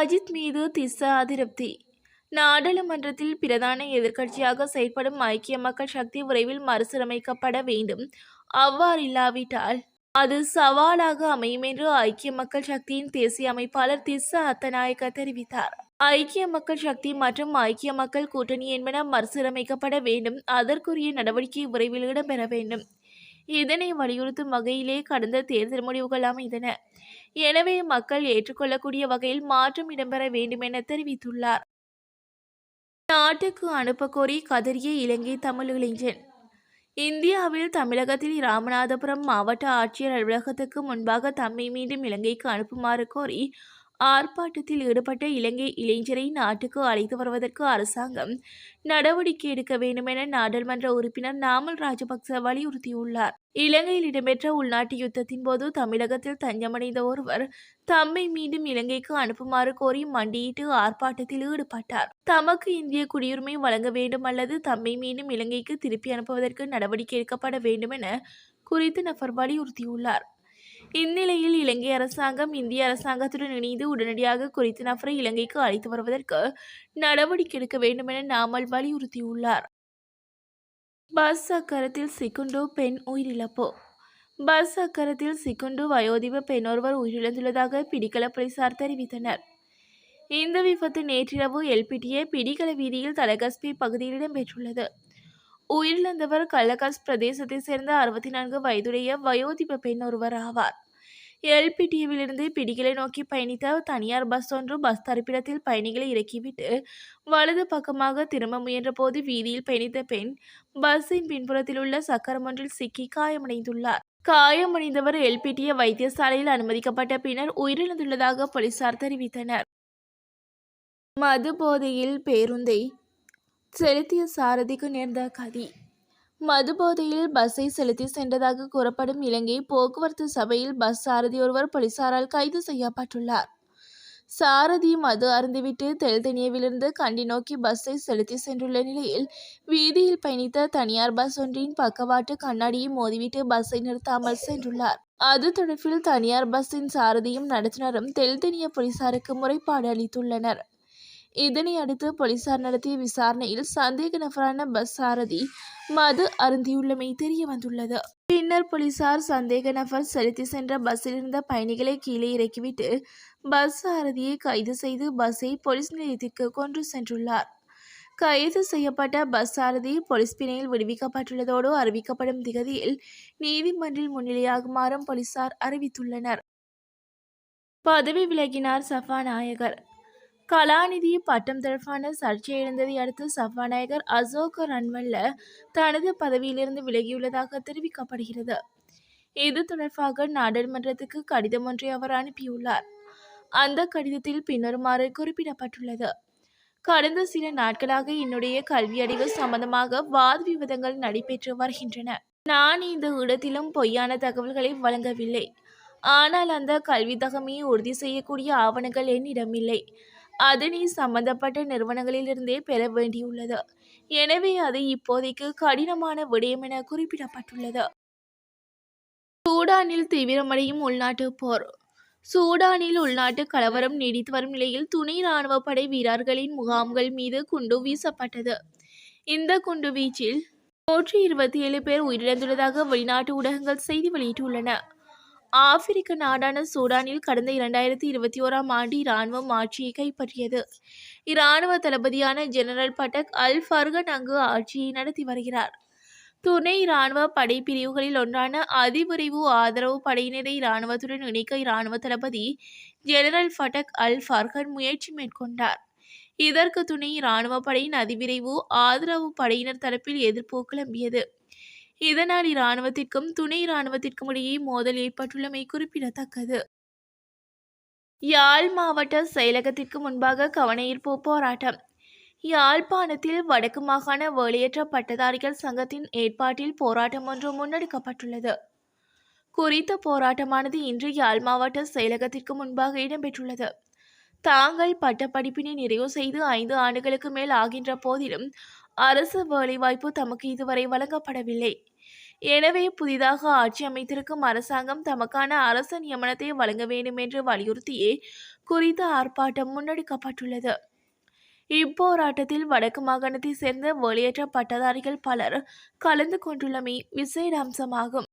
அஜித் மீது திசா அதிருப்தி. நாடாளுமன்றத்தில் பிரதான எதிர்க்கட்சியாக செயல்படும் ஐக்கிய மக்கள் சக்தி விரைவில் மறுசீரமைக்கப்பட வேண்டும். அவ்வாறில்லாவிட்டால் அது சவாலாக அமையும் என்று ஐக்கிய மக்கள் சக்தியின் தேசிய அமைப்பாளர் திஸ்ஸா அத்தநாயக்க தெரிவித்தார். ஐக்கிய மக்கள் சக்தி மற்றும் ஐக்கிய மக்கள் கூட்டணி என்பன மறுசீரமைக்கப்பட வேண்டும். அதற்குரிய நடவடிக்கை விரைவில் இடம்பெற வேண்டும். இதனை வலியுறுத்தும் வகையிலே கடந்த தேர்தல் முடிவுகள் அமைந்தன. எனவே மக்கள் ஏற்றுக்கொள்ளக்கூடிய வகையில் மாற்றம் இடம்பெற வேண்டும் என தெரிவித்துள்ளார். நாட்டுக்கு அனுப்ப கோரி கதறிய இலங்கை தமிழ் இளைஞன். இந்தியாவில் தமிழகத்தில் ராமநாதபுரம் மாவட்ட ஆட்சியர் அலுவலகத்துக்கு முன்பாக தம்மை மீண்டும் இலங்கைக்கு அனுப்புமாறு கோரி ஆர்ப்பாட்டத்தில் ஈடுபட்ட இலங்கை இளைஞரை நாட்டுக்கு அழைத்து வருவதற்கு அரசாங்கம் நடவடிக்கை எடுக்க வேண்டும் என நாடாளுமன்ற உறுப்பினர் நாமல் ராஜபக்ச வலியுறுத்தியுள்ளார். இலங்கையில் இடம்பெற்ற உள்நாட்டு யுத்தத்தின் போது தமிழகத்தில் தஞ்சமடைந்த ஒருவர் தம்மை மீண்டும் இலங்கைக்கு அனுப்புமாறு கோரி மண்டியிட்டு ஆர்ப்பாட்டத்தில் ஈடுபட்டார். தமக்கு இந்திய குடியுரிமை வழங்க வேண்டும் அல்லது தம்மை மீண்டும் இலங்கைக்கு திருப்பி அனுப்புவதற்கு நடவடிக்கை எடுக்கப்பட வேண்டும் என குறித்த நபர் வலியுறுத்தியுள்ளார். இந்நிலையில் இலங்கை அரசாங்கம் இந்திய அரசாங்கத்துடன் இணைந்து உடனடியாக குறித்த நபரை இலங்கைக்கு அழைத்து வருவதற்கு நடவடிக்கை எடுக்க வேண்டும் என நாமல் வலியுறுத்தியுள்ளார். பஸ் அக்கரத்தில் சிக்குண்டு பெண் உயிரிழப்பு. பஸ் அக்கரத்தில் சிக்குண்டு வயோதிப பெண் ஒருவர் உயிரிழந்துள்ளதாக பிடிக்கல போலீசார் தெரிவித்தனர். இந்த விபத்து நேற்றிரவு எல்பிடிஏ பிடிக்கல வீதியில் தலகஸ்பி பகுதியில் இடம்பெற்றுள்ளது உயிரிழந்தவர் கல்லகாஸ் பிரதேசத்தை சேர்ந்த அறுபத்தி நான்கு வயதுடைய வயோதிப பெண் ஒருவர் ஆவார். எல்பிடிவிலிருந்து பிடிகளை நோக்கி பயணித்த தனியார் பஸ் ஒன்று பஸ் தரிப்பிடத்தில் பயணிகளை இறக்கிவிட்டு வலது பக்கமாக திரும்ப முயன்றபோது வீதியில் பயணித்த பெண் பஸ்ஸின் பின்புறத்தில் உள்ள சக்கரம் ஒன்றில் சிக்கி காயமடைந்துள்ளார். காயமடைந்தவர் எல்பிடிய வைத்தியசாலையில் அனுமதிக்கப்பட்ட பின்னர் உயிரிழந்துள்ளதாக போலீசார் தெரிவித்தனர். மது போதையில் பேருந்தை செலுத்திய சாரதிக்கு நேர்ந்த கதி. மதுபோதையில் பஸ்ஸை செலுத்தி சென்றதாக கூறப்படும் இலங்கை போக்குவரத்து சபையில் பஸ் சாரதி ஒருவர் போலீசாரால் கைது செய்யப்பட்டுள்ளார். சாரதி மது அருந்துவிட்டு தெல்தனியவிலிருந்து கண்டி நோக்கி பஸ்ஸை செலுத்தி சென்றுள்ள நிலையில் வீதியில் பயணித்த தனியார் பஸ் ஒன்றின் பக்கவாட்டு கண்ணாடியை மோதிவிட்டு பஸ்ஸை நிறுத்தாமல் சென்றுள்ளார். அது தொடர்பில் தனியார் பஸ்ஸின் சாரதியும் நடத்துனரும் தெல்தனிய போலீசாருக்கு முறைப்பாடு அளித்துள்ளனர். இதனை அடுத்து போலீசார் நடத்திய விசாரணையில் சந்தேக நபரான பஸ் சாரதி மது அருந்தியுள்ளமை தெரிய வந்துள்ளது. பின்னர் போலீசார் சந்தேக நபர் செலுத்தி சென்ற பஸ்ஸில் இருந்த பயணிகளை கீழே இறக்கிவிட்டு பஸ் சாரதியை கைது செய்து பஸ்ஸை போலீஸ் நிலையத்திற்கு கொண்டு சென்றுள்ளார். கைது செய்யப்பட்ட பஸ் சாரதி போலீஸ் பிணையில் விடுவிக்கப்பட்டுள்ளதோடு அறிவிக்கப்படும் திகதியில் நீதிமன்றில் முன்னிலையாகுமாறும் போலீசார் அறிவித்துள்ளனர். பதவி விலகினார் சபாநாயகர். கலாநிதி பட்டம் தொடர்பான சர்ச்சை எழுந்ததை அடுத்து சபாநாயகர் அசோக் ரன்வல்ல தனது பதவியிலிருந்து விலகியுள்ளதாக தெரிவிக்கப்படுகிறது. இது தொடர்பாக நாடாளுமன்றத்துக்கு கடிதம் ஒன்றை அவர் அனுப்பியுள்ளார். அந்த கடிதத்தில் பின்வருமாறு குறிப்பிடப்பட்டுள்ளது. கடந்த சில நாட்களாக என்னுடைய கல்வியறிவு சம்பந்தமாக வாத விவாதங்கள் நடைபெற்று வருகின்றன. நான் இந்த இடத்திலும் பொய்யான தகவல்களை வழங்கவில்லை. ஆனால் அந்த கல்வி தகமையை உறுதி செய்யக்கூடிய ஆவணங்கள் என்னிடமில்லை. அதனை சம்பந்தப்பட்ட நிறுவனங்களிலிருந்தே பெற வேண்டியுள்ளது. எனவே அது இப்போதைக்கு கடினமான விடயம் என குறிப்பிடப்பட்டுள்ளது. சூடானில் தீவிரமடையும் உள்நாட்டு போர். சூடானில் உள்நாட்டு கலவரம் நீடித்து வரும் நிலையில் துணை இராணுவ படை வீரர்களின் முகாம்கள் மீது குண்டு வீசப்பட்டது. இந்த குண்டு வீச்சில் நூற்றி இருபத்தி ஏழு பேர் உயிரிழந்துள்ளதாக வெளிநாட்டு ஊடகங்கள் செய்தி வெளியிட்டுள்ளன. ஆப்பிரிக்க நாடான சூடானில் கடந்த இரண்டாயிரத்தி இருபத்தி ஓராம் ஆண்டு இராணுவம் ஆட்சியை கைப்பற்றியது. இராணுவ தளபதியான ஜெனரல் பட்டக் அல் ஃபர்கன் அங்கு ஆட்சியை நடத்தி வருகிறார். துணை இராணுவ படைப்பிரிவுகளில் ஒன்றான அதிவிரைவு ஆதரவு படையினரை இராணுவத்துடன் இணைக்க இராணுவ தளபதி ஜெனரல் ஃபட்டக் அல் ஃபர்கன் முயற்சி மேற்கொண்டார். இதற்கு துணை இராணுவ படையின் அதிவிரைவு ஆதரவு படையினர் தரப்பில் எதிர்ப்பு கிளம்பியது. இதனால் இராணுவத்திற்கும் துணை இராணுவத்திற்கும் இடையே மோதல் ஏற்பட்டுள்ளமை குறிப்பிடத்தக்கது. யாழ் மாவட்ட செயலகத்திற்கு முன்பாக கவனஈர்ப்பு போராட்டம். யாழ்ப்பாணத்தில் வடக்கு மாகாண வேலையற்ற பட்டதாரிகள் சங்கத்தின் ஏற்பாட்டில் போராட்டம் ஒன்று முன்னெடுக்கப்பட்டுள்ளது. குறித்த போராட்டமானது இன்று யாழ் மாவட்ட செயலகத்திற்கு முன்பாக இடம்பெற்றுள்ளது. தாங்கள் பட்டப்படிப்பினை நிறைவு செய்து ஐந்து ஆண்டுகளுக்கு மேல் ஆகின்ற போதிலும் அரசு வேலைவாய்ப்பு தமக்கு இதுவரை வழங்கப்படவில்லை. எனவே புதிதாக ஆட்சி அமைத்திருக்கும் அரசாங்கம் தமக்கான அரச நியமனத்தை வழங்க வேண்டும் என்று வலியுறுத்தியே குறித்த ஆர்ப்பாட்டம் முன்னெடுக்கப்பட்டுள்ளது. இப்போராட்டத்தில் வடக்கு மாகாணத்தைச் சேர்ந்த வெளியேற்ற பட்டதாரிகள் பலர் கலந்து கொண்டுள்ளமை விசேட அம்சமாகும்.